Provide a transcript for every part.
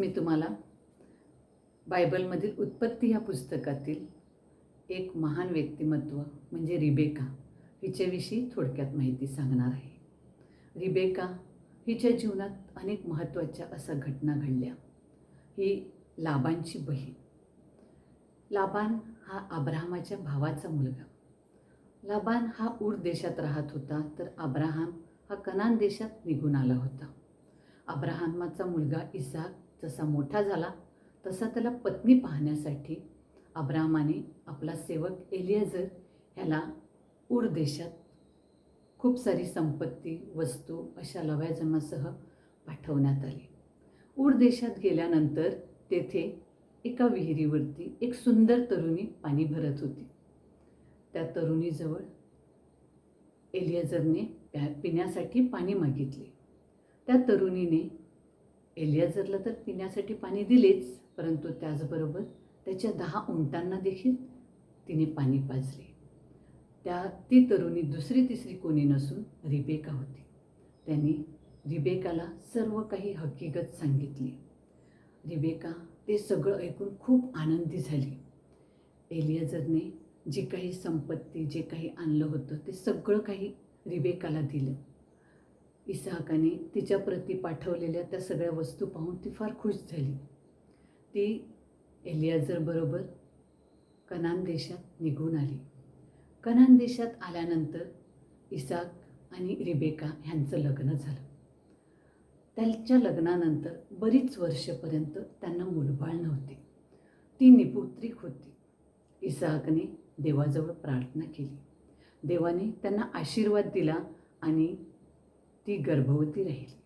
मी तुम्हाला बायबलमधील उत्पत्ती ह्या पुस्तकातील एक महान व्यक्तिमत्व म्हणजे रिबेका हिच्याविषयी थोडक्यात माहिती सांगणार आहे. रिबेका हिच्या जीवनात अनेक महत्त्वाच्या अशा घटना घडल्या. ही लाबांची बहीण. लाबान हा अब्राहमाच्या भावाचा मुलगा. लाबान हा उर देशात राहत होता तर अब्राहम हा कनान देशात निघून आला होता. अब्राहमाचा मुलगा इसाक जसा मोठा झाला तसा त्याला पत्नी पाहण्यासाठी अब्राहमाने आपला सेवक एलियाजर ह्याला उर देशात खूप सारी संपत्ती वस्तू अशा लवाजमासह पाठवण्यात आली. उर देशात गेल्यानंतर तेथे एका विहिरीवरती एक सुंदर तरुणी पाणी भरत होती. त्या तरुणीजवळ एलियाजरने प्या पिण्यासाठी पाणी मागितले. त्या तरुणीने एलियाझरला तर पिण्यासाठी पाणी दिलेच परंतु त्याचबरोबर त्याच्या दहा उंटांना देखील तिने पाणी पाजले. त्या ती तरुणी दुसरी तिसरी कोणी नसून रिबेका होती. त्यांनी रिबेकाला सर्व काही हकीकत सांगितली. रिबेका ते सगळं ऐकून खूप आनंदी झाली. एलियाजरने जी काही संपत्ती जे काही आणलं होतं ते सगळं काही रिबेकाला दिलं. इसाहकाने तिच्याप्रती पाठवलेल्या त्या सगळ्या वस्तू पाहून ती फार खुश झाली. ती एलियाजरबरोबर कनान देशात निघून आली. कनान देशात आल्यानंतर इसाक आणि रिबेका ह्यांचं लग्न झालं. त्यांच्या लग्नानंतर बरीच वर्षपर्यंत त्यांना मुलबाळ नव्हते. ती निपुत्रिक होती. इसाहकने देवाजवळ प्रार्थना केली. देवाने त्यांना आशीर्वाद दिला आणि ती गर्भवती राहिली.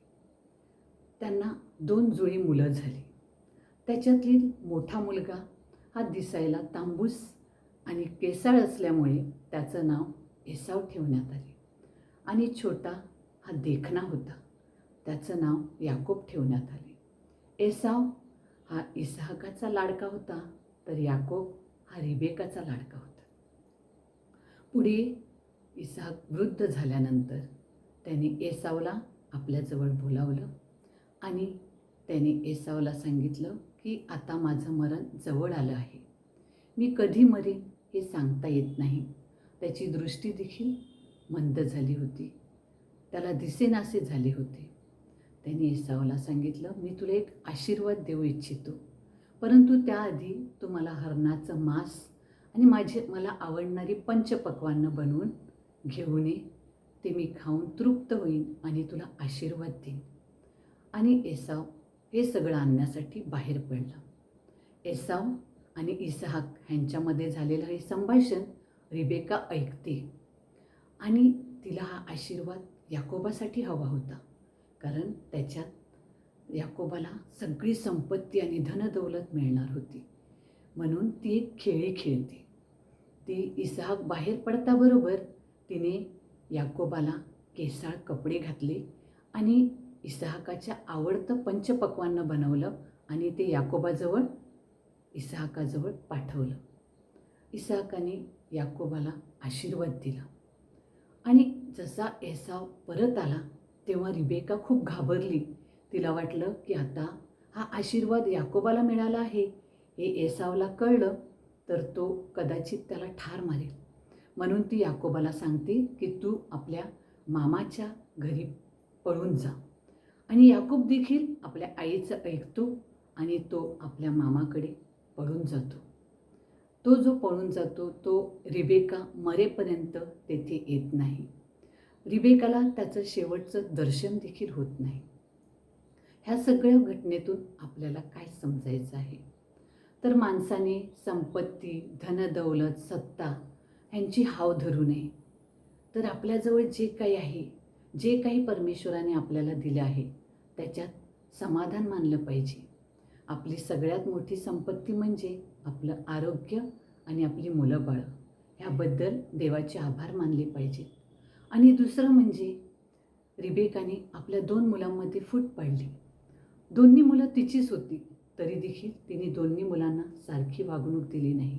त्यांना दोन जुळी मुलं झाली. त्याच्यातील मोठा मुलगा हा दिसायला तांबूस आणि केसाळ असल्यामुळे त्याचं नाव एसाव ठेवण्यात आले. आणि छोटा हा देखणा होता. त्याचं नाव याकोब ठेवण्यात आले. एसाव हा इसाहकाचा लाडका होता तर याकोब हा रिबेकाचा लाडका होता. पुढे इसहाक वृद्ध झाल्यानंतर त्याने एसावला आपल्याजवळ बोलावलं आणि त्याने एसावला सांगितलं की आता माझं मरण जवळ आलं आहे. मी कधी मरेन हे सांगता येत नाही. त्याची दृष्टी देखील मंद झाली होती. त्याला दिसेनासे झाले होते. त्याने एसावला सांगितलं मी तुला एक आशीर्वाद देऊ इच्छितो. परंतु त्याआधी तू मला हरणाचं मांस आणि माझे मला आवडणारी पंचपक्वानं बनवून घेऊन ये ते मी खाऊन तृप्त होईन आणि तुला आशीर्वाद देईन. आणि एसाव हे सगळं आणण्यासाठी बाहेर पडला. एसाव आणि इसाहाक ह्यांच्यामध्ये झालेलं हे संभाषण रिबेका ऐकते. आणि तिला हा आशीर्वाद याकोबासाठी हवा होता. कारण त्याच्यात याकोबाला सगळी संपत्ती आणि धनदौलत मिळणार होती. म्हणून ती एक खेळी खेळते. ती इसाहाक बाहेर पडताबरोबर तिने याकोबाला केसाळ कपडे घातले आणि इसहाकाच्या आवडतं पंचपक्वानं बनवलं आणि ते याकोबाजवळ इसाहाकाजवळ पाठवलं. इसहाकाने याकोबाला आशीर्वाद दिला. आणि जसा एसाव परत आला तेव्हा रिबेका खूप घाबरली. तिला वाटलं की आता हा आशीर्वाद याकोबाला मिळाला आहे. हे एसावला कळलं तर तो कदाचित त्याला ठार मारेल. म्हणून ती याकोबाला सांगते की तू आपल्या मामाच्या घरी पळून जा. आणि याकोब देखील आपल्या आईचं ऐकतो आणि तो आपल्या मामाकडे पळून जातो. तो जो पळून जातो तो रिबेका मरेपर्यंत तेथे येत नाही. रिबेकाला त्याचं शेवटचं दर्शन देखील होत नाही. ह्या सगळ्या घटनेतून आपल्याला काय समजायचं आहे? तर माणसाने संपत्ती धनदौलत सत्ता ह्यांची हाव धरू नये. तर आपल्याजवळ जे काही आहे जे काही परमेश्वराने आपल्याला दिलं आहे त्याच्यात समाधान मानलं पाहिजे. आपली सगळ्यात मोठी संपत्ती म्हणजे आपलं आरोग्य आणि आपली मुलं बाळं ह्याबद्दल देवाचे आभार मानले पाहिजेत. आणि दुसरं म्हणजे रिबेकाने आपल्या दोन मुलांमध्ये फूट पाडली. दोन्ही मुलं तिचीच होती तरी देखील तिने दोन्ही मुलांना सारखी वागणूक दिली नाही.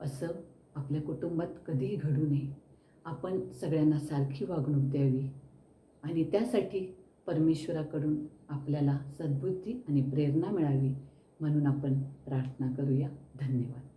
असं आपल्या कुटुंबात कधीही घडू नये. आपण सगळ्यांना सारखी वागणूक द्यावी आणि त्यासाठी परमेश्वराकडून आपल्याला सद्बुद्धी आणि प्रेरणा मिळावी म्हणून आपण प्रार्थना करूया. धन्यवाद.